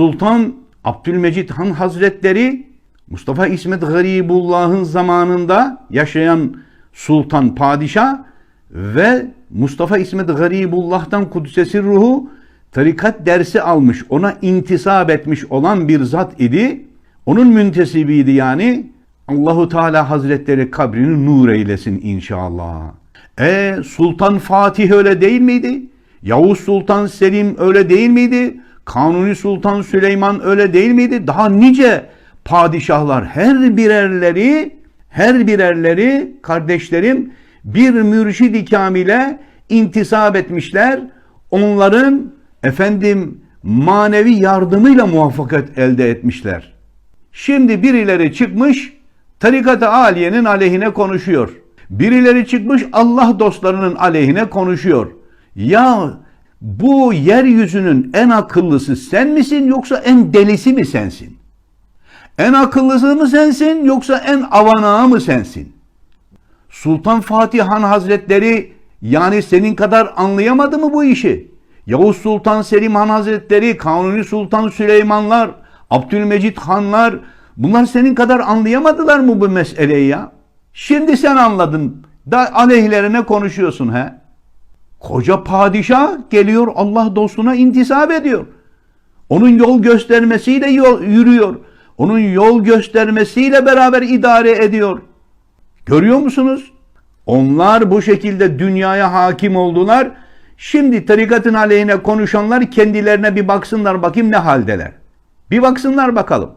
Sultan Abdülmecit Han Hazretleri Mustafa İsmet Garibullah'ın zamanında yaşayan sultan padişah ve Mustafa İsmet Garibullah'tan Kudsesi ruhu tarikat dersi almış, ona intisap etmiş olan bir zat idi. Onun müntesibiydi yani. Allahu Teala Hazretleri kabrini nur eylesin inşallah. E Sultan Fatih öyle değil miydi? Yavuz Sultan Selim öyle değil miydi? Kanuni Sultan Süleyman öyle değil miydi? Daha nice padişahlar her birerleri her birerleri kardeşlerim bir mürşid-i kamile intisap etmişler. Onların efendim manevi yardımıyla muvaffakat elde etmişler. Şimdi birileri çıkmış tarikat-ı aliyenin aleyhine konuşuyor. Birileri çıkmış Allah dostlarının aleyhine konuşuyor. Ya bu yeryüzünün en akıllısı sen misin yoksa en delisi mi sensin? En akıllısı mı sensin yoksa en avanağı mı sensin? Sultan Fatih Han Hazretleri yani senin kadar anlayamadı mı bu işi? Yavuz Sultan Selim Han Hazretleri, Kanuni Sultan Süleymanlar, Abdülmecit Hanlar bunlar senin kadar anlayamadılar mı bu meseleyi ya? Şimdi sen anladın. Da aleyhlerine konuşuyorsun he. Koca padişah geliyor Allah dostuna intisap ediyor. Onun yol göstermesiyle yol, yürüyor. Onun yol göstermesiyle beraber idare ediyor. Görüyor musunuz? Onlar bu şekilde dünyaya hakim oldular. Şimdi tarikatın aleyhine konuşanlar kendilerine bir baksınlar bakayım ne haldeler. Bir baksınlar bakalım.